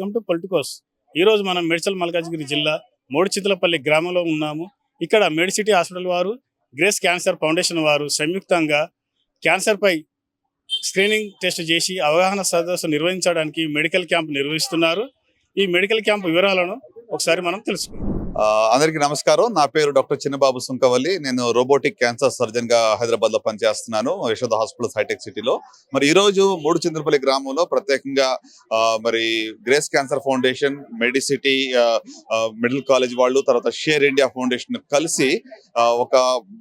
To Politicos. ఈ రోజు మనం మేడ్చల్ మల్కాజ్గిరి జిల్లా మోడిచితలపల్లి గ్రామంలో ఉన్నాము. ఇక్కడ మెడిసిటీ హాస్పిటల్ వారు గ్రేస్ క్యాన్సర్ ఫౌండేషన్ వారు సంయుక్తంగా క్యాన్సర్పై స్క్రీనింగ్ టెస్ట్ చేసి అవగాహన సదస్సు నిర్వహించడానికి మెడికల్ క్యాంప్ నిర్వహిస్తున్నారు. ఈ మెడికల్ క్యాంప్ వివరాలను ఒకసారి మనం తెలుసుకుందాం. అందరికీ నమస్కారం. నా పేరు డాక్టర్ చిన్నబాబు సుంకవల్లి. నేను రోబోటిక్ క్యాన్సర్ సర్జన్గా హైదరాబాద్లో పనిచేస్తున్నాను యశోద హాస్పిటల్ హైటెక్ సిటీలో. మరి ఈ రోజు మూడు చంద్రపల్లి గ్రామంలో ప్రత్యేకంగా ఆ, మరి Grace Cancer Foundation Medicity middle college వాళ్ళు తర్వాత షేర్ ఇండియా ఫౌండేషన్ కలిసి ఒక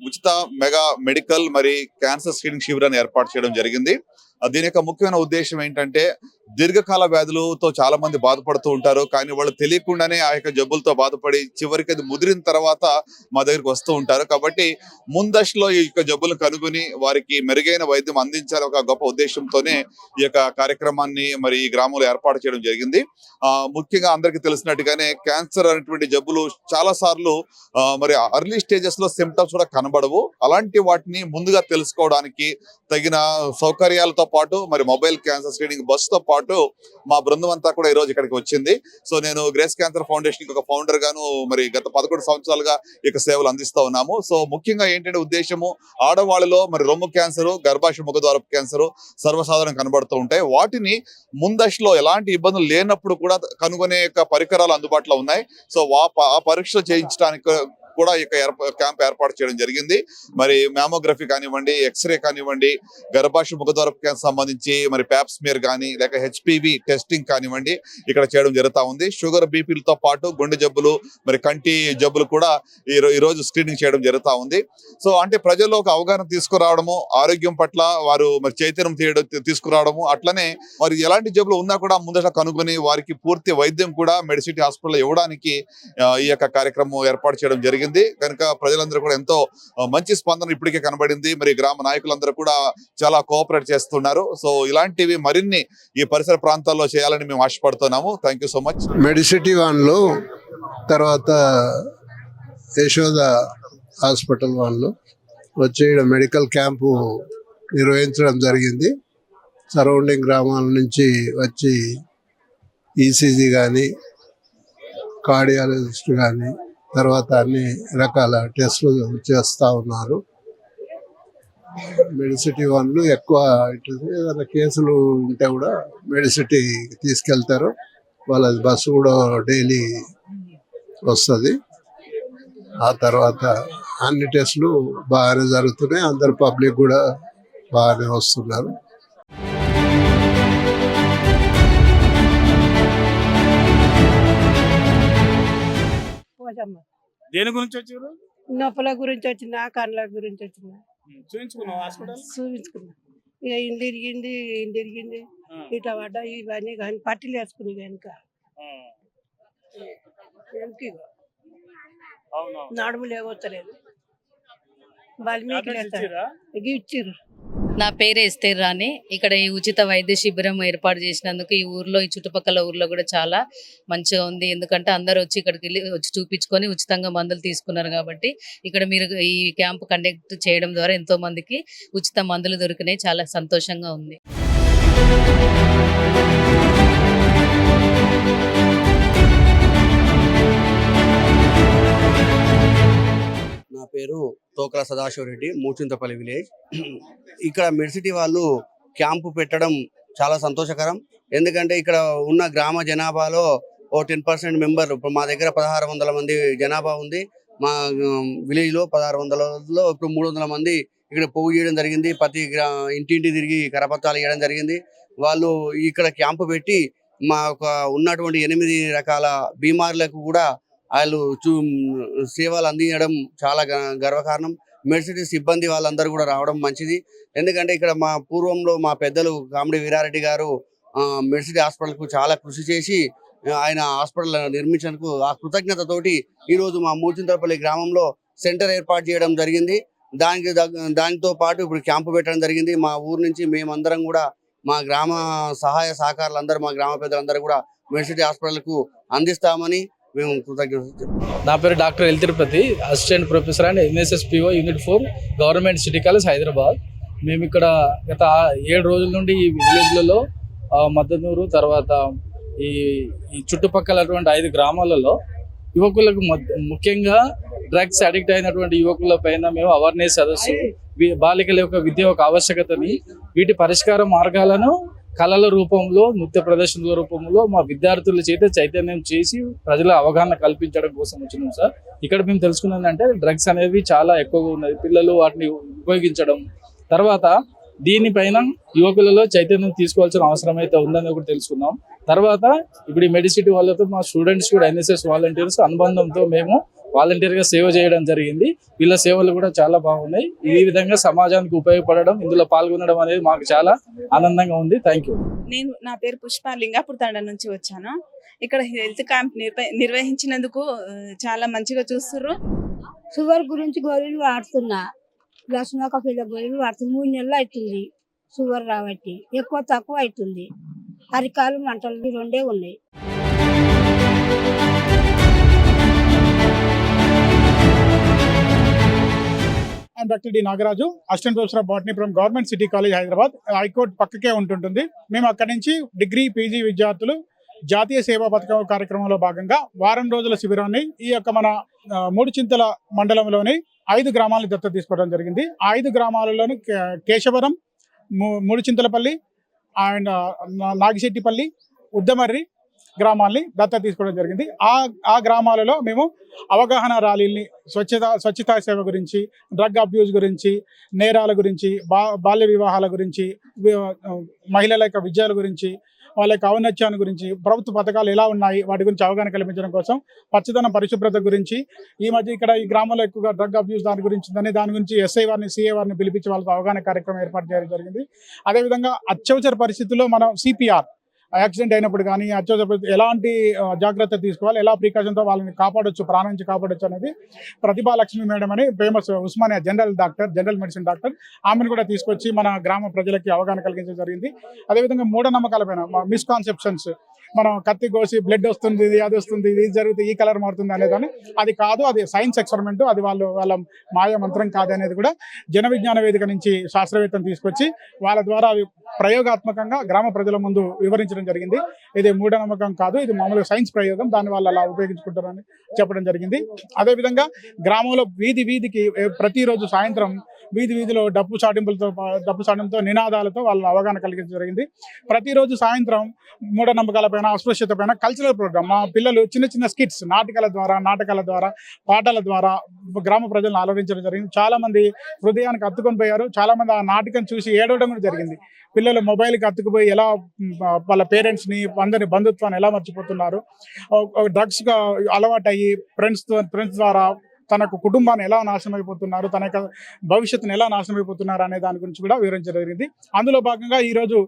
ఉచిత మెగా మెడికల్ మరి క్యాన్సర్ స్క్రీనింగ్ శిబిరాన్ని ఏర్పాటు చేయడం జరిగింది. దీని యొక్క ముఖ్యమైన ఉద్దేశం ఏంటంటే దీర్ఘకాల వ్యాధులతో చాలా మంది బాధపడుతూ ఉంటారు. కానీ వాళ్ళు తెలియకుండానే ఆ యొక్క జబ్బులతో బాధపడి చివరికి అది ముదిరిన తర్వాత మా దగ్గరికి వస్తూ ఉంటారు. కాబట్టి ముందశలో ఈ యొక్క జబ్బులను కనుగొని వారికి మెరుగైన వైద్యం అందించాలి ఒక గొప్ప ఉద్దేశంతోనే ఈ యొక్క కార్యక్రమాన్ని మరి ఈ గ్రామంలో ఏర్పాటు చేయడం జరిగింది. ఆ ముఖ్యంగా అందరికీ తెలిసినట్టుగానే క్యాన్సర్ అనేటువంటి జబ్బులు చాలా సార్లు మరి అర్లీ స్టేజెస్లో సిమ్టమ్స్ కూడా కనబడవు. అలాంటి వాటిని ముందుగా తెలుసుకోవడానికి తగిన సౌకర్యాలతో పాటు మరి మొబైల్ క్యాన్సర్ స్క్రీనింగ్ బస్సుతో తో పాటు మా బృందం అంతా కూడా ఈ రోజు ఇక్కడికి వచ్చింది. సో నేను గ్రేస్ క్యాన్సర్ ఫౌండేషన్ ఒక ఫౌండర్ గాను మరి గత పదకొండు సంవత్సరాలుగా ఇక సేవలు అందిస్తా ఉన్నాము. సో ముఖ్యంగా ఏంటంటే ఉద్దేశము ఆడవాళ్ళలో మరి రొమ్ము క్యాన్సర్ గర్భాశయ ముఖద్వారపు క్యాన్సర్ సర్వసాధారణం కనబడుతూ ఉంటాయి. వాటిని ముందశలో ఎలాంటి ఇబ్బందులు లేనప్పుడు కూడా కనుగొనే యొక్క పరికరాలు అందుబాటులో ఉన్నాయి. సో ఆ పరీక్షలు చేయించడానికి కూడా ఈ క్యాంప్ ఏర్పాటు చేయడం జరిగింది. మరి మ్యామోగ్రఫీ కానివ్వండి ఎక్స్రే కానివ్వండి గర్భాశయ ముఖద్వారపు క్యాన్సర్ సంబంధించి మరి ప్యాప్స్మియర్ కానీ లేక హెచ్పివి టెస్టింగ్ కానివ్వండి ఇక్కడ చేయడం జరుగుతా ఉంది. షుగర్ బీపీలతో పాటు గుండె జబ్బులు మరి కంటి జబ్బులు కూడా ఈ ఈ రోజు స్క్రీనింగ్ చేయడం జరుగుతా ఉంది. సో అంటే ప్రజల్లో ఒక అవగాహన తీసుకురావడము ఆరోగ్యం పట్ల వారు మరి చైతన్యం తీయడం తీసుకురావడము అట్లనే మరి ఎలాంటి జబ్బులు ఉన్నా కూడా ముందట కనుగొని వారికి పూర్తి వైద్యం కూడా మెడిసిటీ హాస్పిటల్ ఇవ్వడానికి ఈ యొక్క కార్యక్రమం ఏర్పాటు చేయడం జరిగింది. కనుక ప్రజలందరూ కూడా ఎంతో మంచి స్పందన ఇప్పటికే కనబడింది. మరి గ్రామ నాయకులందరూ కూడా చాలా కోఆపరేట్ చేస్తున్నారు. సో ఇలాంటివి మరిన్ని ఈ పరిసర ప్రాంతాల్లో చేయాలని మేము ఆశపడుతున్నాము. Thank you so much Medicity వాళ్ళు తర్వాత యశోద హాస్పిటల్ వాళ్ళు వచ్చి మెడికల్ క్యాంపు నిర్వహించడం జరిగింది. సరౌండింగ్ గ్రామాల నుంచి వచ్చి ఈసీజీ కానీ కార్డియాలజిస్ట్ కానీ తర్వాత అన్ని రకాల టెస్టులు చేస్తూ ఉన్నారు. మెడిసిటీ వాళ్ళు ఎక్కువ ఏదైనా కేసులు ఉంటే కూడా మెడిసిటీ తీసుకెళ్తారు. వాళ్ళ బస్సు కూడా డైలీ వస్తుంది. ఆ తర్వాత అన్ని టెస్టులు బాగానే జరుగుతున్నాయి. అందరు పబ్లిక్ కూడా బాగానే వస్తున్నారు. దేని గురించి వచ్చారు? నొప్పుల గురించి వచ్చిన కండ్ల గురించి వచ్చిన. చూపించుకున్నాం హాస్పిటల్? చూపించుకున్నా. ఇక ఇండ్లు తిరిగింది ఇండ్లు తిరిగింది. ఇట్లా పడ్డా ఇవన్నీ కానీ పట్టీలు వేసుకుని వెనుక. వెనక్కి అవునవును. నడుము లేవచ్చలేదు బలిమీకి ఇచ్చిర్రు. నా పేరు ఎస్తేర్ రాణి. ఇక్కడ ఈ ఉచిత వైద్య శిబిరం ఏర్పాటు చేసినందుకు ఈ ఊర్లో ఈ చుట్టుపక్కల ఊర్లో కూడా చాలా మంచిగా ఉంది. ఎందుకంటే అందరూ వచ్చి ఇక్కడికి వెళ్ళి వచ్చి చూపించుకొని ఉచితంగా మందులు తీసుకున్నారు కాబట్టి ఇక్కడ మీరు ఈ క్యాంప్ కండక్ట్ చేయడం ద్వారా ఎంతో మందికి ఉచిత మందులు దొరికినాయి. చాలా సంతోషంగా ఉంది. పేరు తోకల సదాశివరెడ్డి మూచింతపల్లి విలేజ్. ఇక్కడ మెడిసిటీ వాళ్ళు క్యాంపు పెట్టడం చాలా సంతోషకరం. ఎందుకంటే ఇక్కడ ఉన్న గ్రామ జనాభాలో ఓ టెన్ పర్సెంట్ మెంబర్ ఇప్పుడు మా దగ్గర పదహారు వందల మంది జనాభా ఉంది. మా విలేజ్లో పదహారు వందలలో ఇప్పుడు మూడు వందల మంది ఇక్కడ పోగు చేయడం జరిగింది. ప్రతి గ్రా ఇంటింటి తిరిగి కరపత్రాలు ఇవ్వడం జరిగింది. వాళ్ళు ఇక్కడ క్యాంపు పెట్టి మా ఒక ఉన్నటువంటి ఎనిమిది రకాల బీమార్లకు కూడా వాళ్ళు చూ సేవలు అందించడం చాలా గ- గర్వకారణం. మెడిసిటీ సిబ్బంది వాళ్ళందరూ కూడా రావడం మంచిది. ఎందుకంటే ఇక్కడ మా పూర్వంలో మా పెద్దలు కామెడీ వీరారెడ్డి గారు ఆ, మెడిసిటీ హాస్పిటల్కు చాలా కృషి చేసి ఆయన హాస్పిటల్ నిర్మించడానికి ఆ కృతజ్ఞతతోటి ఈరోజు మా మూచింతరపల్లి గ్రామంలో సెంటర్ ఏర్పాటు చేయడం జరిగింది. దానికి దానితో పాటు ఇప్పుడు క్యాంపు పెట్టడం జరిగింది. మా ఊరు నుంచి మేమందరం కూడా మా గ్రామ సహాయ సహకారులు అందరూ మా గ్రామ పెద్దలందరూ కూడా మెడిసిటీ హాస్పిటల్కు అందిస్తామని మేము కృతజ్ఞత నా పేరు doctor L Tirupati assistant professor and MSSPO unit four government city college Hyderabad. మేము ఇక్కడ గత ఏడు రోజుల నుండి ఈ విలేజ్లలో ఆ, మద్దనూరు తర్వాత ఈ ఈ చుట్టుపక్కల అటువంటి ఐదు గ్రామాలలో యువకులకు ముఖ్యంగా డ్రగ్స్ అడిక్ట్ అయినటువంటి యువకుల పైన మేము అవేర్నెస్ సదస్సు బాలికల యొక్క విద్య యొక్క ఆవశ్యకతని వీటి పరిష్కార మార్గాలను కళల రూపంలో నృత్య ప్రదర్శనల రూపంలో మా విద్యార్థుల చేత చైతన్యం చేసి ప్రజల అవగాహన కల్పించడం కోసం వచ్చినాం సార్. ఇక్కడ మేము తెలుసుకున్నది అంటే డ్రగ్స్ అనేవి చాలా ఎక్కువగా ఉన్నది. పిల్లలు వాటిని ఉపయోగించడం. తర్వాత దీనిపైన యువకులలో చైతన్యం తీసుకోవాల్సిన అవసరం అయితే ఉందని ఒకటి తెలుసుకున్నాం. తర్వాత ఇప్పుడు ఈ మెడిసిటీ వాళ్ళతో మా స్టూడెంట్స్ కూడా ఎన్ఎస్ఎస్ వాలంటీర్స్ అనుబంధంతో మేము వాలంటీర్గా సేవ చేయడం జరిగింది. వీళ్ళ సేవలు కూడా చాలా బాగున్నాయి. ఈ విధంగా సమాజానికి ఉపయోగపడడం ఇందులో పాల్గొనడం అనేది మాకు చాలా ఆనందంగా ఉంది. Thank you. నేను నా పేరు పుష్ప లింగాపూర్ తండ నుంచి వచ్చాను. ఇక్కడ హెల్త్ క్యాంప్ నిర్వ- నిర్వహించినందుకు చాలా మంచిగా చూస్తుర్రు. షుగర్ గురించి గోళీలు వాడుతున్నా. ప్లస్ ఒక పిల్ల గోళీలు వాడుతున్నా. మూడు నెలలు అవుతుంది షుగర్ రాబట్టి. ఎక్కువ తక్కువ అవుతుంది. అరికాలు మంటలు రెండే ఉన్నాయి. And doctor D Nagaraju assistant professor of botany from government city college Hyderabad high court పక్కకే ఉంటుంటుంది. మేము అక్కడి నుంచి డిగ్రీ పీజీ విద్యార్థులు జాతీయ సేవా పథకం కార్యక్రమంలో భాగంగా వారం రోజుల శిబిరాన్ని ఈ యొక్క మన మూడు చింతల మండలంలోని ఐదు గ్రామాలను దత్తత తీసుకోవడం జరిగింది. ఐదు గ్రామాలలోని కేశవరం మూడు చింతలపల్లి అండ్ నా- నాగిశెట్టిపల్లి ఉద్దమర్రి గ్రామాల్ని దత్త తీసుకోవడం జరిగింది. ఆ ఆ గ్రామాలలో మేము అవగాహన ర్యాలీల్ని స్వచ్ఛత స్వచ్ఛతా సేవ గురించి డ్రగ్ అబ్యూజ్ గురించి నేరాల గురించి బా బాల్య వివాహాల గురించి మహిళల యొక్క విజయాల గురించి వాళ్ళ యొక్క ఔన్నత్యాన్ని గురించి ప్రభుత్వ పథకాలు ఎలా ఉన్నాయి వాటి గురించి అవగాహన కల్పించడం కోసం పచ్చదనం పరిశుభ్రత గురించి ఈ మధ్య ఇక్కడ ఈ గ్రామంలో ఎక్కువగా డ్రగ్ అబ్యూస్ దాని గురించి దాని దాని గురించి ఎస్ఐ వారిని సిఏ వారిని పిలిపించి వాళ్ళతో అవగాహన కార్యక్రమం ఏర్పాటు చేయడం జరిగింది. అదేవిధంగా అత్యవసర పరిస్థితుల్లో మనం సిపిఆర్ యాక్సిడెంట్ అయినప్పుడు కానీ అత్యవసర ఎలాంటి జాగ్రత్త తీసుకోవాలి ఎలా ప్రికాషన్తో వాళ్ళని కాపాడొచ్చు ప్రాణం నుంచి కాపాడొచ్చు అనేది ప్రతిభా లక్ష్మి మేడం అని famous Osmania general doctor general medicine doctor ఆమెను కూడా తీసుకొచ్చి మన గ్రామ ప్రజలకి అవగాహన కలిగించడం జరిగింది. అదేవిధంగా మూఢనమ్మకాలపైన మిస్కాన్సెప్షన్స్ మనం కత్తి కోసి బ్లడ్ వస్తుంది ఇది అది వస్తుంది ఇది జరుగుతుంది ఈ కలర్ మారుతుంది అనేదాన్ని అది కాదు అది సైన్స్ ఎక్స్పెరిమెంట్ అది వాళ్ళు వాళ్ళ మాయ మంత్రం కాదు అనేది కూడా జన విజ్ఞాన వేదిక నుంచి శాస్త్రవేత్తను తీసుకొచ్చి వాళ్ళ ద్వారా అవి ప్రయోగాత్మకంగా గ్రామ ప్రజల ముందు వివరించడం జరిగింది. ఇది మూఢనమ్మకం కాదు ఇది మామూలుగా సైన్స్ ప్రయోగం దాన్ని వాళ్ళు అలా ఉపయోగించుకుంటారని చెప్పడం జరిగింది. అదేవిధంగా గ్రామంలో వీధి వీధికి ప్రతిరోజు సాయంత్రం వీధి వీధిలో డప్పు చాటింపులతో డప్పు చాటింపుతో నినాదాలతో వాళ్ళ అవగాహన కలిగించడం జరిగింది. ప్రతిరోజు సాయంత్రం మూఢనమ్మకాల పైన అస్పృశ్యత పైన కల్చరల్ ప్రోగ్రామ్ మా పిల్లలు చిన్న చిన్న స్కిట్స్ నాటకాల ద్వారా నాటకాల ద్వారా పాటల ద్వారా గ్రామ ప్రజలను ఆలోచించడం జరిగింది. చాలా మంది హృదయానికి అత్తుకొని పోయారు. చాలా మంది ఆ నాటకం చూసి ఏడవడం కూడా జరిగింది. పిల్లలు మొబైల్కి అత్తుకుపోయి ఎలా వాళ్ళ పేరెంట్స్ని అందరి బంధుత్వాన్ని ఎలా మర్చిపోతున్నారు? డ్రగ్స్గా అలవాటు అయ్యి ఫ్రెండ్స్ ఫ్రెండ్స్ ద్వారా తనకు కుటుంబాన్ని ఎలా నాశనం అయిపోతున్నారు తన యొక్క భవిష్యత్తును ఎలా నాశనం అయిపోతున్నారు అనే దాని గురించి కూడా వివరించడం జరిగింది. అందులో భాగంగా ఈరోజు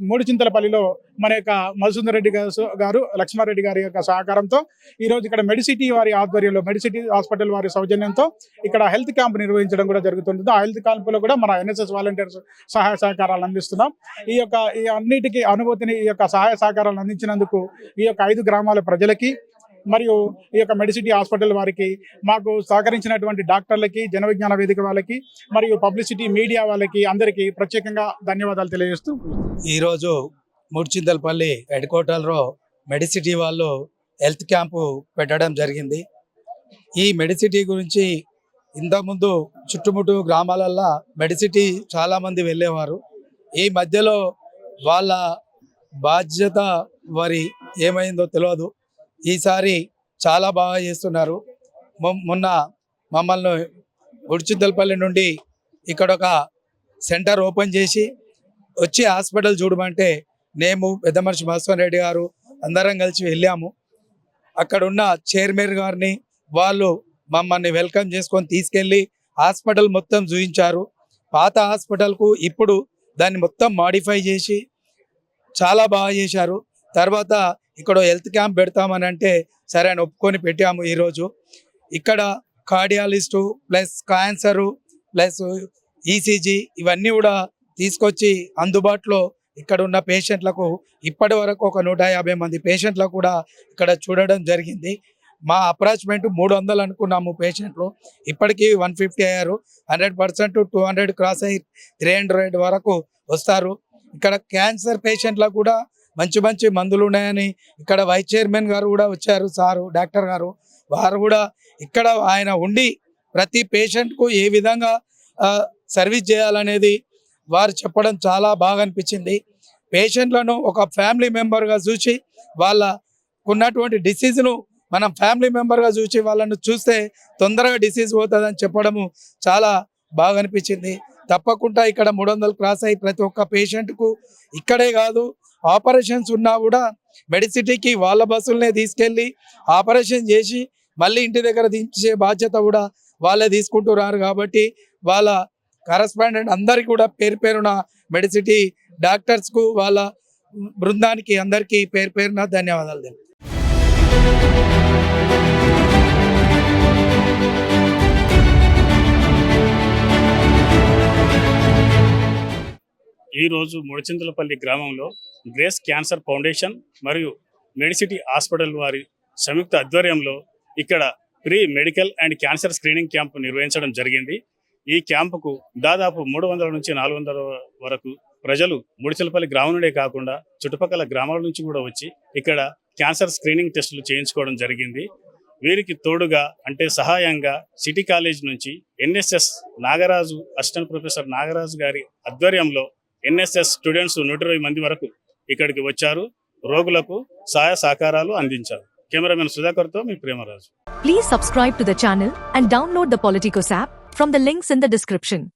మూడుచింతలపల్లిలో మన యొక్క మధుసూదర్ రెడ్డి గారు- గారు లక్ష్మారెడ్డి గారి యొక్క సహకారంతో ఈ రోజు ఇక్కడ మెడిసిటీ వారి ఆధ్వర్యంలో మెడిసిటీ హాస్పిటల్ వారి సౌజన్యంతో ఇక్కడ హెల్త్ క్యాంప్ నిర్వహించడం కూడా జరుగుతుంటుంది. ఆ హెల్త్ క్యాంపులో కూడా మన ఎన్ఎస్ఎస్ వాలంటీర్స్ సహాయ సహకారాలు అందిస్తున్నాం. ఈ యొక్క ఈ అన్నిటికీ అనుభూతిని ఈ యొక్క సహాయ సహకారాలు అందించినందుకు ఈ యొక్క ఐదు గ్రామాల ప్రజలకి మరియు ఈ యొక్క మెడిసిటీ హాస్పిటల్ వారికి మాకు సహకరించినటువంటి డాక్టర్లకి జన విజ్ఞాన వేదిక వాళ్ళకి మరియు పబ్లిసిటీ మీడియా వాళ్ళకి అందరికీ ప్రత్యేకంగా ధన్యవాదాలు తెలియజేస్తూ ఈరోజు ముడ్చింతలపల్లి హెడ్ క్వార్టర్లో మెడిసిటీ వాళ్ళు హెల్త్ క్యాంపు పెట్టడం జరిగింది. ఈ మెడిసిటీ గురించి ఇంతకుముందు చుట్టుముట్టు గ్రామాలల్లో మెడిసిటీ చాలామంది వెళ్ళేవారు. ఈ మధ్యలో వాళ్ళ బాధ్యత వారి ఏమైందో తెలియదు ఈసారి చాలా బాగా చేస్తున్నారు. మొన్న మమ్మల్ని ఉడిచిద్దలపల్లి నుండి ఇక్కడ ఒక సెంటర్ ఓపెన్ చేసి వచ్చి హాస్పిటల్ చూడమంటే నేను పెద్ద మనిషి రెడ్డి గారు అందరం కలిసి వెళ్ళాము. అక్కడున్న చైర్మన్ గారిని వాళ్ళు మమ్మల్ని వెల్కమ్ చేసుకొని తీసుకెళ్ళి హాస్పిటల్ మొత్తం చూపించారు పాత హాస్పిటల్కు ఇప్పుడు దాన్ని మొత్తం మాడిఫై చేసి చాలా బాగా చేశారు. తర్వాత ఇక్కడ హెల్త్ క్యాంప్ పెడతామని అంటే సరే అని ఒప్పుకొని పెట్టాము ఈరోజు. ఇక్కడ cardiologist plus cancer plus ECG ఇవన్నీ కూడా తీసుకొచ్చి అందుబాటులో ఇక్కడ ఉన్న పేషెంట్లకు ఇప్పటి వరకు ఒక నూట యాభై మంది పేషెంట్లకు కూడా ఇక్కడ చూడడం జరిగింది. మా అప్రాచ్మెంట్ మూడు వందలు అనుకున్నాము పేషెంట్లు. ఇప్పటికీ వన్ ఫిఫ్టీ అయ్యారు. Hundred percent two hundred cross అయ్యి త్రీ హండ్రెడ్ వరకు వస్తారు. ఇక్కడ క్యాన్సర్ పేషెంట్లకు కూడా మంచి మంచి మందులు ఉన్నాయని ఇక్కడ వైస్ చైర్మన్ గారు కూడా వచ్చారు సారు డాక్టర్ గారు. వారు కూడా ఇక్కడ ఆయన ఉండి ప్రతి పేషెంట్కు ఏ విధంగా సర్వీస్ చేయాలనేది వారు చెప్పడం చాలా బాగా అనిపించింది. పేషెంట్లను ఒక ఫ్యామిలీ మెంబర్గా చూసి వాళ్ళకున్నటువంటి డిసీజ్ను మనం ఫ్యామిలీ మెంబర్గా చూసి వాళ్ళను చూస్తే తొందరగా డిసీజ్ పోతుందని చెప్పడము చాలా బాగా అనిపించింది. తప్పకుండా ఇక్కడ మూడు వందలు క్రాస్ అయ్యి ప్రతి ఒక్క పేషెంట్కు ఇక్కడే కాదు ఆపరేషన్స్ ఉన్నా కూడా మెడిసిటీకి వాళ్ళ బస్సులనే తీసుకెళ్ళి ఆపరేషన్ చేసి మళ్ళీ ఇంటి దగ్గర దించే బాధ్యత కూడా వాళ్ళే తీసుకుంటున్నారు కాబట్టి వాళ్ళ కరస్పాండెంట్ అందరికీ కూడా పేరు పేరున మెడిసిటీ డాక్టర్స్కు వాళ్ళ బృందానికి అందరికీ పేరు పేరున ధన్యవాదాలు తెలుపు ఈరోజు ముడిచింతలపల్లి గ్రామంలో గ్రేస్ క్యాన్సర్ ఫౌండేషన్ మరియు మెడిసిటీ హాస్పిటల్ వారి సంయుక్త ఆధ్వర్యంలో ఇక్కడ pre medical and cancer screening camp నిర్వహించడం జరిగింది. ఈ క్యాంపుకు దాదాపు మూడు వందల నుంచి నాలుగు వందల వరకు ప్రజలు ముడిచలపల్లి గ్రామం నుండే కాకుండా చుట్టుపక్కల గ్రామాల నుంచి కూడా వచ్చి ఇక్కడ క్యాన్సర్ స్క్రీనింగ్ టెస్టులు చేయించుకోవడం జరిగింది. వీరికి తోడుగా అంటే సహాయంగా సిటీ కాలేజ్ నుంచి NSS Nagaraju assistant professor Nagaraju గారి ఆధ్వర్యంలో ఎన్ఎస్ఎస్ స్టూడెంట్స్ నూట ఇరవై మంది వరకు ఇక్కడికి వచ్చారు. రోగులకు సహాయ సహకారాలు అందించారు. కెమెరామెన్ సుధాకర్తో మీ Premaraju. Please subscribe to the channel and download the Politicos app from the links in the description